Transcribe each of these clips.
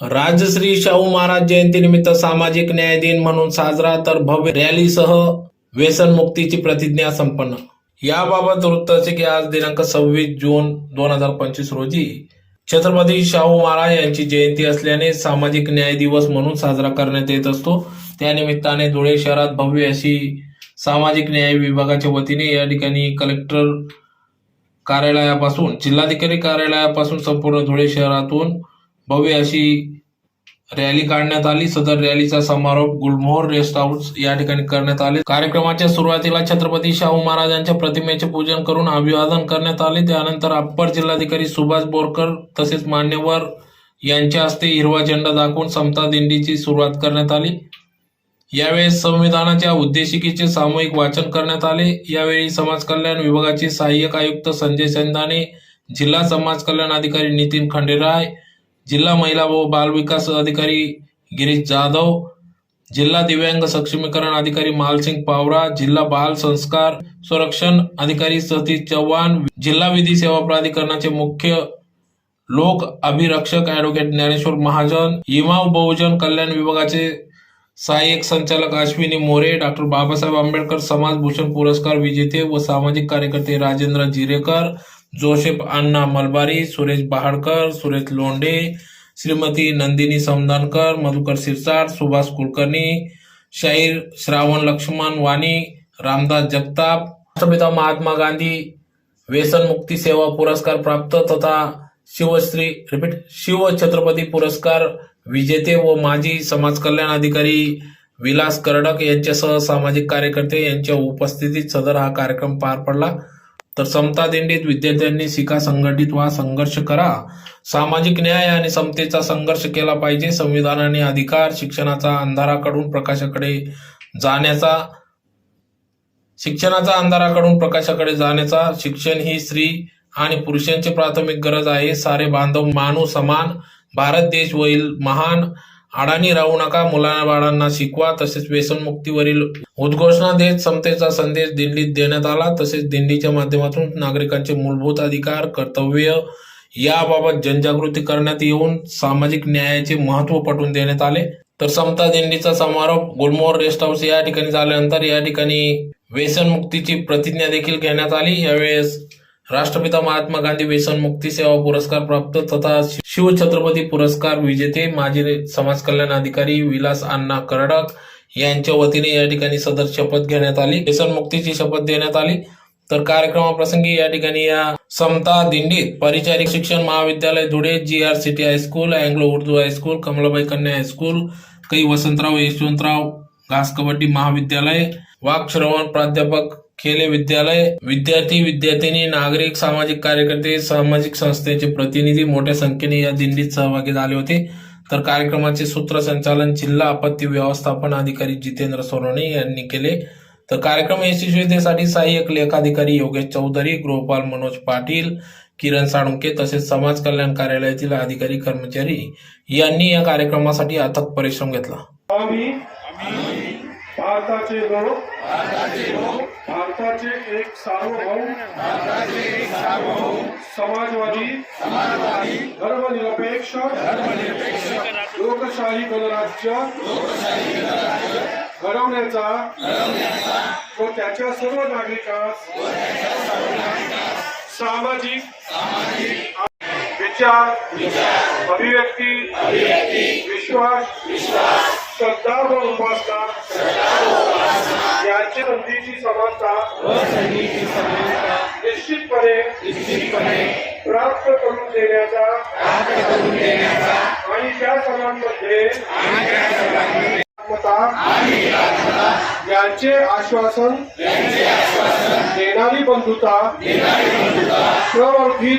राजश्री शाहू महाराज जयंतीनिमित्त सामाजिक न्याय दिन म्हणून साजरा तर भव्य रॅलीसह व्यसनमुक्तीची प्रतिज्ञा संपन्न. याबाबत वृत्त असे की आज दिनांक सव्वीस जून दोन हजार पंचवीस रोजी छत्रपती शाहू महाराज यांची जयंती असल्याने सामाजिक न्याय दिवस म्हणून साजरा करण्यात येत असतो. त्यानिमित्ताने धुळे शहरात भव्य अशी सामाजिक न्याय विभागाच्या वतीने या ठिकाणी कलेक्टर कार्यालयापासून जिल्हाधिकारी कार्यालयापासून संपूर्ण धुळे शहरातून भव्य अशी रॅली काढण्यात आली. सदर रॅलीचा समारोप गुलमोहर रेस्ट हाऊस या ठिकाणी करण्यात आले. कार्यक्रमाच्या सुरुवातीला छत्रपती शाहू महाराजांच्या प्रतिमेचे पूजन करून अभिवादन करण्यात आले. त्यानंतर अप्पर जिल्हाधिकारी सुभाष बोरकर तसेच मान्यवर यांच्या हस्ते हिरवा झेंडा दाखवून समता दिंडीची सुरुवात करण्यात आली. यावेळेस संविधानाच्या उद्देशिकेचे सामूहिक वाचन करण्यात आले. यावेळी समाज कल्याण विभागाचे सहाय्यक आयुक्त संजय सेंदाने जिल्हा समाज कल्याण अधिकारी नितीन खंडेराय जिल्हा महिला व बाल विकास अधिकारी गिरीश जाधव जिल्हा दिव्यांग सक्षमीकरण अधिकारी मालसिंग पावरा जिल्हा बाल संस्कार संरक्षण अधिकारी सतीश चव्हाण जिल्हा विधी सेवा प्राधिकरणाचे मुख्य लोक अभिरक्षक ऍडव्होकेट ज्ञानेश्वर महाजन इमाव बहुजन कल्याण विभागाचे सहाय्यक संचालक अश्विनी मोरे डॉक्टर बाबासाहेब आंबेडकर समाजभूषण पुरस्कार विजेते व सामाजिक कार्यकर्ते राजेंद्र जिरेकर जोसेफ अण्णा मलबारी सुरेश बहाडकर सुरेश लोंढे श्रीमती नंदिनी समदानकर मधुकर सिरसाट सुभाष कुलकर्णी शाहीर श्रावण लक्ष्मण वाणी रामदास जगताप राष्ट्रपिता महात्मा गांधी व्यसन मुक्ती सेवा पुरस्कार प्राप्त तथा शिवश्री रिपीट शिव छत्रपती पुरस्कार विजेते व माजी समाज कल्याण अधिकारी विलास करडक यांच्यासह सामाजिक कार्यकर्ते यांच्या उपस्थितीत सदर हा कार्यक्रम पार पडला. तर समता दिंडीत विद्यार्थ्यांनी शिका संघटित व्हा संघर्ष करा. सामाजिक न्याय आणि समतेचा संघर्ष केला पाहिजे. संविधानाने अधिकार शिक्षणाचा अंधाराकडून प्रकाशाकडे जाण्याचा शिक्षणाचा अंधाराकडून प्रकाशाकडे जाण्याचा शिक्षण ही स्त्री आणि पुरुषांची प्राथमिक गरज आहे. सारे बांधव मानू समान भारत देश होईल महान. अडाणी राहू नका मुलांना बाळांना शिकवा. तसेच व्यसनमुक्तीवरील उद्घोषणा देत समतेचा संदेश दिल्लीत देण्यात आला. तसेच दिंडीच्या माध्यमातून नागरिकांचे मूलभूत अधिकार कर्तव्य याबाबत जनजागृती करण्यात येऊन सामाजिक न्यायाचे महत्त्व पटवून देण्यात आले. तर समता दिंडीचा समारोप गुलमोहर रेस्ट हाऊस या ठिकाणी झाल्यानंतर या ठिकाणी व्यसनमुक्तीची प्रतिज्ञा देखील घेण्यात आली. यावेळेस राष्ट्रपिता महात्मा गांधी व्यसनमुक्ती सेवा पुरस्कार प्राप्त तथा शिवछत्रपती पुरस्कार विजेते माजी समाज कल्याण अधिकारी विलास अण्णा करडक यांच्या वतीने या ठिकाणी सदर शपथ घेण्यात आली. व्यसन मुक्तीची शपथ देण्यात आली. तर कार्यक्रमाप्रसंगी या ठिकाणी या समता दिंडीत परिचारिक शिक्षण महाविद्यालय Dhule G R city high school Anglo Urdu high school Kamlabai कन्या हायस्कूल कै वसंतराव यशवंतराव घास कबड्डी महाविद्यालय वाक्श्रवण प्राध्यापक खेले विद्यालय. विद्यार्थी विद्यार्थिनी नागरिक सामाजिक कार्यकर्ते सामाजिक संस्थेचे प्रतिनिधी मोठ्या संख्येने या दिंडीत सहभागी झाले होते. तर कार्यक्रमाचे सूत्रसंचालन जिल्हा आपत्ती व्यवस्थापन अधिकारी जितेंद्र सोनवणे यांनी केले. तर कार्यक्रम यशस्वीतेसाठी सहाय्यक लेखाधिकारी योगेश चौधरी गृहपाल मनोज पाटील किरण साळुंके तसेच समाज कल्याण कार्यालयातील अधिकारी कर्मचारी यांनी या कार्यक्रमासाठी अथक परिश्रम घेतला. भारताचे लोक भारताचे एक सार्वभौम समाजवादी धर्मनिरपेक्ष लोकशाही गणराज्य घडवण्याचा व त्याच्या सर्व नागरिकांस सामाजिक विचार अभिव्यक्ती विश्वास श्रद्धा व उपासना. यांची संधीची समानता. निश्चितपणे प्राप्त करून देण्याचा. आणि त्या समाजांमध्ये यांचे आश्वासन देणारी बंधुता. प्रवर्धित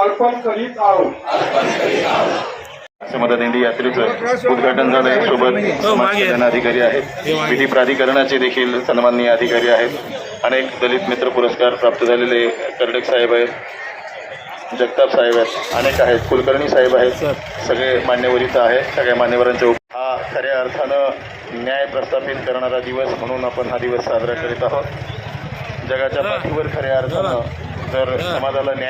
अर्पण करीत आहोत. समददिंडी यात्रेचं उद्घाटन झालंय. सोबत अधिकारी आहेत. विधी प्राधिकरणाचे देखील सन्माननीय अधिकारी आहेत. अनेक दलित मित्र पुरस्कार प्राप्त झालेले कर्डक साहेब आहेत जगताप साहेब आहेत अनेक आहेत. कुलकर्णी साहेब आहेत. सगळे मान्यवर इथं आहेत. सगळ्या मान्यवरांच्या हा खऱ्या अर्थानं न्याय प्रस्थापित करणारा दिवस म्हणून आपण हा दिवस साजरा करीत आहोत. जगाच्या पाठीवर खऱ्या अर्थानं जर समाजाला न्याय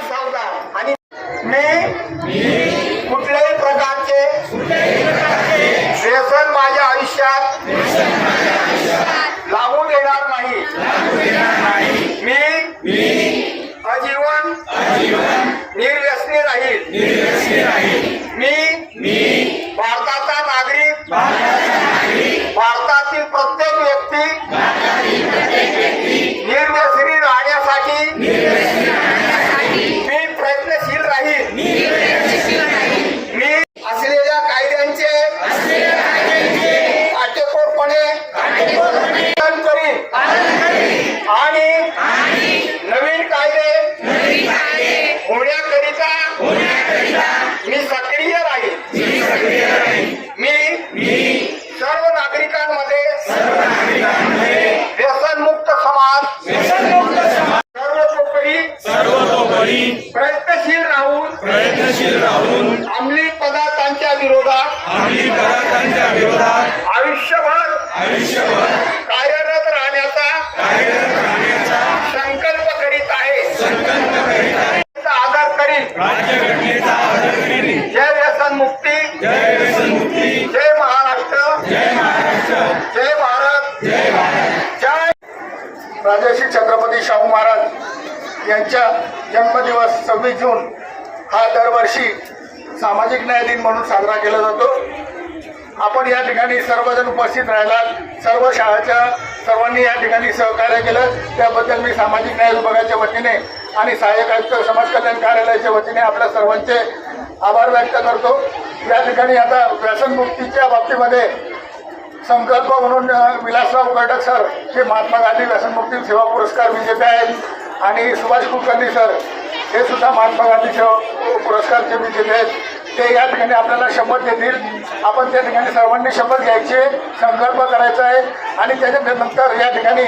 Bible नागरिकांमध्ये व्यसनमुक्त समाज सर्वतोपरी प्रयत्नशील राहून प्रयत्नशील राहून अंमली पदार्थांच्या विरोधात अंमली पदार्थांच्या विरोधात आयुष्यभर आयुष्यभर कार्यरत राहण्याचा कार्यरत राहण्याचा संकल्प करीत आहे संकल्प करीत आहे आदर करीन राज्यघटनेचा आदर करीन जय व्यसन मुक्ती जय व्यसनमुक्ती जय महाराष्ट्र जय महाराष्ट्र जय भारत जय भारत जय राजर्षी छत्रपती शाहू महाराज यांच्या जन्मदिवस सव्वीस जून हा दरवर्षी सामाजिक न्याय दिन म्हणून साजरा केला जातो. आपण या ठिकाणी सर्वजण उपस्थित राहिलात सर्व शाळेच्या सर्वांनी या ठिकाणी सहकार्य केलं. त्याबद्दल मी सामाजिक न्याय विभागाच्या वतीने आणि सहाय्यक आयुक्त समाज कल्याण कार्यालयाच्या वतीने आपल्या सर्वांचे आभार व्यक्त करतो. या ठिकाणी आता व्यसनमुक्तीच्या बाबतीमध्ये संकल्प म्हणून विलासराव गडक सर हे महात्मा गांधी व्यसनमुक्ती सेवा पुरस्कार विजेते आहेत. आणि सुभाष कुलकर्णी सर हे सुद्धा महात्मा गांधीचे सेवा पुरस्कारचे दिले आहेत. ते या ठिकाणी आपल्याला शपथ देतील. आपण त्या ठिकाणी सर्वांनी शपथ घ्यायची संकल्प करायचा आहे. आणि त्याच्यानंतर या ठिकाणी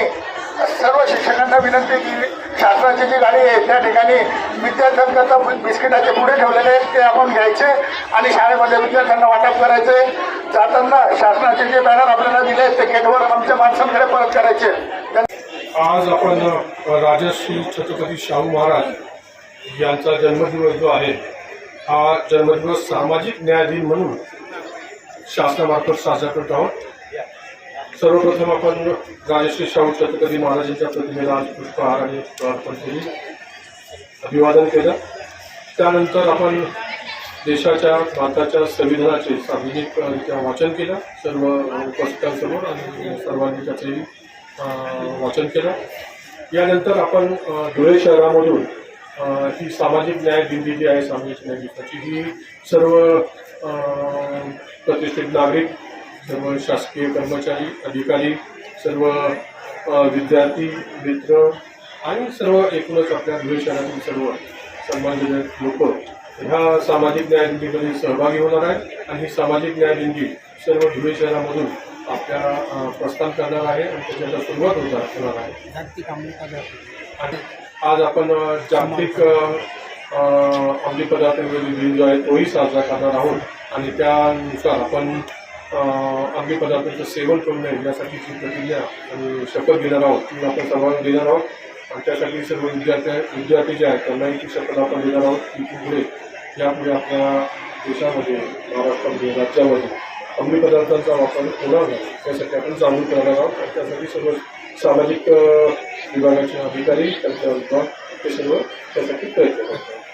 सर्व शिक्षकांना विनंती की शासनाची जी गाडी आहे त्या ठिकाणी विद्यार्थ्यांकरता बिस्किटाचे पुढे ठेवलेले आहेत ते आपण घ्यायचे आणि शाळेमध्ये विद्यार्थ्यांना वाटप करायचे. जाताना शासनाचे जे बॅनर आपल्याला दिले आहेत ते गेटवर आमच्या माणसांकडे परत करायचे आज आपण राजश्री छत्रपती शाहू महाराज यांचा जन्मदिवस जो आहे हा जन्मदिवस सामाजिक न्याय दिन म्हणून शासनामार्फत साजरा करत आहोत. सर्वप्रथम आपण राजश्री शाहू छत्रपती महाराजांच्या प्रतिमेला आज पुष्पहार आणि अर्पण केली. अभिवादन केलं. त्यानंतर आपण देशाच्या भारताच्या संविधानाचे सार्वजनिकरित्या वाचन केलं. सर्व उपस्थितांसमोर आणि सर्वांनी त्याचेही वाचन केलं. यानंतर आपण धुळे शहरामधून ही सामाजिक न्याय दिंडी जी आहे सामाजिक न्याय दिवसाची. ही सर्व प्रतिष्ठित नागरिक सर्व शासकीय कर्मचारी अधिकारी सर्व विद्यार्थी मित्र आणि सर्व एकूणच आपल्या धुळे शहरातील सर्व सन्मानजनक लोक ह्या सामाजिक न्याय दिंडीमध्ये सहभागी होणार आहेत. आणि ही सामाजिक न्याय दिंडी सर्व धुळे शहरामधून अं, प्रस्थान करणार आहे आणि त्याच्याला सुरुवात होणार आहे. आणि आज आपण जागतिक अंमली पदार्थांविरोधी दिन जो आहे तोही साजरा करणार आहोत. आणि त्यानुसार आपण अंमली पदार्थांचं सेवन करू नये यासाठीची प्रतिज्ञा आणि शपथ घेणार आहोत ती आपण सर्वांना देणार आहोत. आणि त्यासाठी सर्व विद्यार्थी विद्यार्थी जे आहेत त्यांनाही ती शपथ आपण देणार आहोत. की पुढे यापुढे आपल्या देशामध्ये महाराष्ट्रामध्ये राज्यामध्ये अंमली पदार्थांचा वापर होणार नाही त्यासाठी आपण जाणून करणार आहोत. आणि त्यासाठी सर्व सामाजिक विभागाचे अधिकारी त्यांचा विभाग ते सर्व त्यासाठी प्रयत्न करतात.